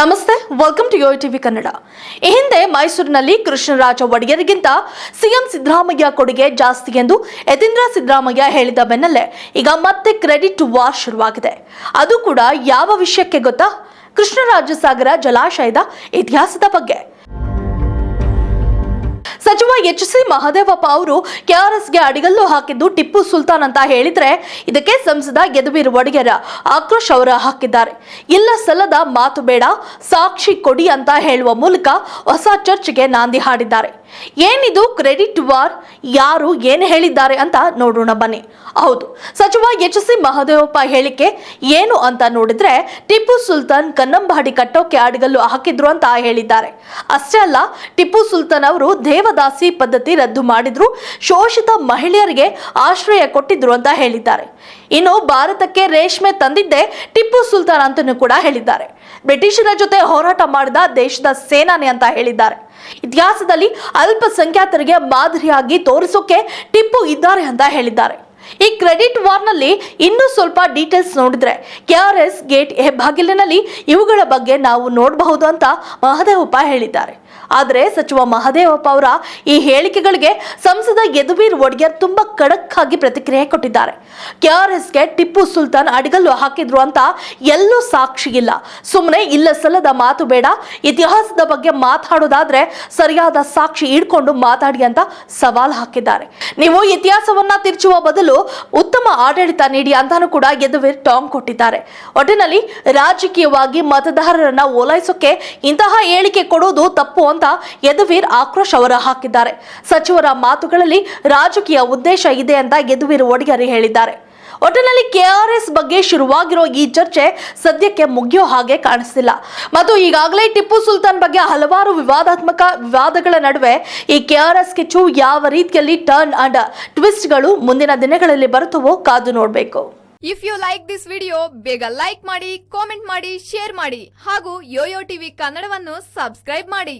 ನಮಸ್ತೆ welcome to Yo TV Kannada. ಈ ಹಿಂದೆ ಮೈಸೂರಿನಲ್ಲಿ ಕೃಷ್ಣರಾಜ ಒಡೆಯರಿಗಿಂತ ಸಿಎಂ ಸಿದ್ದರಾಮಯ್ಯ ಕೊಡುಗೆ ಜಾಸ್ತಿ ಎಂದು ಯತೀಂದ್ರ ಸಿದ್ದರಾಮಯ್ಯ ಹೇಳಿದ ಬೆನ್ನಲ್ಲೇ ಈಗ ಮತ್ತೆ ಕ್ರೆಡಿಟ್ ವಾರ್ ಶುರುವಾಗಿದೆ. ಅದು ಕೂಡ ಯಾವ ವಿಷಯಕ್ಕೆ ಗೊತ್ತಾ? ಕೃಷ್ಣರಾಜ ಸಾಗರ ಜಲಾಶಯದ ಇತಿಹಾಸದ ಬಗ್ಗೆ. ಸಚಿವ ಎಚ್ ಸಿ ಮಹದೇವಪ್ಪ ಅವರು ಕೆಆರ್ಎಸ್ಗೆ ಅಡಿಗಲ್ಲು ಹಾಕಿದ್ದು ಟಿಪ್ಪು ಸುಲ್ತಾನ್ ಅಂತ ಹೇಳಿದ್ರೆ ಇದಕ್ಕೆ ಸಂಸದ ಯದುವೀರ್ ಒಡೆಯರ ಆಕ್ರೋಶ ಅವರ ಹಾಕಿದ್ದಾರೆ. ಇಲ್ಲ ಸಲ್ಲದ ಮಾತು ಬೇಡ, ಸಾಕ್ಷಿ ಕೊಡಿ ಅಂತ ಹೇಳುವ ಮೂಲಕ ಹೊಸ ಚರ್ಚ್ಗೆ ನಾಂದಿ ಹಾಡಿದ್ದಾರೆ. ಏನಿದು ಕ್ರೆಡಿಟ್ ವಾರ್? ಯಾರು ಏನು ಹೇಳಿದ್ದಾರೆ ಅಂತ ನೋಡೋಣ ಬನ್ನಿ. ಹೌದು, ಸಚಿವ ಎಚ್ ಸಿ ಮಹದೇವಪ್ಪ ಹೇಳಿಕೆ ಏನು ಅಂತ ನೋಡಿದ್ರೆ ಟಿಪ್ಪು ಸುಲ್ತಾನ್ ಕನ್ನಂಬಾಡಿ ಕಟ್ಟೋಕೆ ಆಡಿಗಲ್ಲು ಹಾಕಿದ್ರು ಅಂತ ಹೇಳಿದ್ದಾರೆ. ಅಷ್ಟೇ ಅಲ್ಲ, ಟಿಪ್ಪು ಸುಲ್ತಾನ್ ಅವರು ದೇವದಾಸಿ ಪದ್ಧತಿ ರದ್ದು ಮಾಡಿದ್ರು, ಶೋಷಿತ ಮಹಿಳೆಯರಿಗೆ ಆಶ್ರಯ ಕೊಟ್ಟಿದ್ರು ಅಂತ ಹೇಳಿದ್ದಾರೆ. ಇನ್ನು ಭಾರತಕ್ಕೆ ರೇಷ್ಮೆ ತಂದಿದ್ದೆ ಟಿಪ್ಪು ಸುಲ್ತಾನ್ ಅಂತಲೂ ಕೂಡ ಹೇಳಿದ್ದಾರೆ. ಬ್ರಿಟಿಷರ ಜೊತೆ ಹೋರಾಟ ಮಾಡಿದ ದೇಶದ ಸೇನಾನಿ ಅಂತ ಹೇಳಿದ್ದಾರೆ. ಇತಿಹಾಸದಲ್ಲಿ ಅಲ್ಪಸಂಖ್ಯಾತರಿಗೆ ಮಾದರಿಯಾಗಿ ತೋರಿಸೋಕೆ ಟಿಪ್ಪು ಇದ್ದಾರೆ ಅಂತ ಹೇಳಿದ್ದಾರೆ. ಈ ಕ್ರೆಡಿಟ್ ವಾರ್ನಲ್ಲಿ ಇನ್ನೂ ಸ್ವಲ್ಪ ಡೀಟೇಲ್ಸ್ ನೋಡಿದ್ರೆ ಕೆ ಆರ್ ಎಸ್ ಗೇಟ್ ಹೆಬ್ಬಾಗಿಲಿನಲ್ಲಿ ಇವುಗಳ ಬಗ್ಗೆ ನಾವು ನೋಡಬಹುದು ಅಂತ ಮಹದೇವಪ್ಪ ಹೇಳಿದ್ದಾರೆ. ಆದರೆ ಸಚಿವ ಮಹದೇವಪ್ಪ ಅವರ ಈ ಹೇಳಿಕೆಗಳಿಗೆ ಸಂಸದ ಯದುವೀರ್ ಒಡೆಯರ್ ತುಂಬಾ ಖಡಕ್ ಆಗಿ ಪ್ರತಿಕ್ರಿಯೆ ಕೊಟ್ಟಿದ್ದಾರೆ. ಕೆಆರ್ಎಸ್ಗೆ ಟಿಪ್ಪು ಸುಲ್ತಾನ್ ಅಡಿಗಲ್ಲು ಹಾಕಿದ್ರು ಅಂತ ಎಲ್ಲೂ ಸಾಕ್ಷಿ ಇಲ್ಲ. ಸುಮ್ಮನೆ ಇಲ್ಲ ಸಲ್ಲದ ಮಾತು ಬೇಡ. ಇತಿಹಾಸದ ಬಗ್ಗೆ ಮಾತಾಡೋದಾದ್ರೆ ಸರಿಯಾದ ಸಾಕ್ಷಿ ಇಡ್ಕೊಂಡು ಮಾತಾಡಿ ಅಂತ ಸವಾಲ್ ಹಾಕಿದ್ದಾರೆ. ನೀವು ಇತಿಹಾಸವನ್ನ ತಿರುಚುವ ಬದಲು ಉತ್ತಮ ಆಡಳಿತ ನೀಡಿ ಅಂತಾನು ಕೂಡ ಯದುವೀರ್ ಟಾಂಗ್ ಕೊಟ್ಟಿದ್ದಾರೆ. ಒಟ್ಟಿನಲ್ಲಿ ರಾಜಕೀಯವಾಗಿ ಮತದಾರರನ್ನ ಓಲೈಸೋಕೆ ಇಂತಹ ಹೇಳಿಕೆ ಕೊಡೋದು ತಪ್ಪು ಅಂತ ಯದುವೀರ್ ಆಕ್ರೋಶ ಅವರ ಹಾಕಿದ್ದಾರೆ. ಸಚಿವರ ಮಾತುಗಳಲ್ಲಿ ರಾಜಕೀಯ ಉದ್ದೇಶ ಇದೆ ಅಂತ ಯದುವೀರ್ ಒಡೆಯರ್ ಹೇಳಿದ್ದಾರೆ. ಒಟ್ಟಿನಲ್ಲಿ ಕೆಆರ್ಎಸ್ ಬಗ್ಗೆ ಶುರುವಾಗಿರೋ ಈ ಚರ್ಚೆ ಸದ್ಯಕ್ಕೆ ಮುಗಿಯೋ ಹಾಗೆ ಕಾಣಿಸ್ತಿಲ್ಲ. ಮತ್ತು ಈಗಾಗಲೇ ಟಿಪ್ಪು ಸುಲ್ತಾನ್ ಬಗ್ಗೆ ಹಲವಾರು ವಿವಾದಾತ್ಮಕ ವಿವಾದಗಳ ನಡುವೆ ಈ ಕೆಆರ್ಎಸ್ ಕಿಚ್ಚು ಯಾವ ರೀತಿಯಲ್ಲಿ ಟರ್ನ್ ಅಂಡ್ ಟ್ವಿಸ್ಟ್ಗಳು ಮುಂದಿನ ದಿನಗಳಲ್ಲಿ ಬರುತ್ತವೋ ಕಾದು ನೋಡಬೇಕು. If you like this video ಬೇಗ ಲೈಕ್ ಮಾಡಿ ಕಾಮೆಂಟ್ ಮಾಡಿ ಶೇರ್ ಮಾಡಿ ಹಾಗೂ ಯೋಯೋ ಟಿವಿ ಕನ್ನಡವನ್ನು ಸಬ್ಸ್ಕ್ರೈಬ್ ಮಾಡಿ.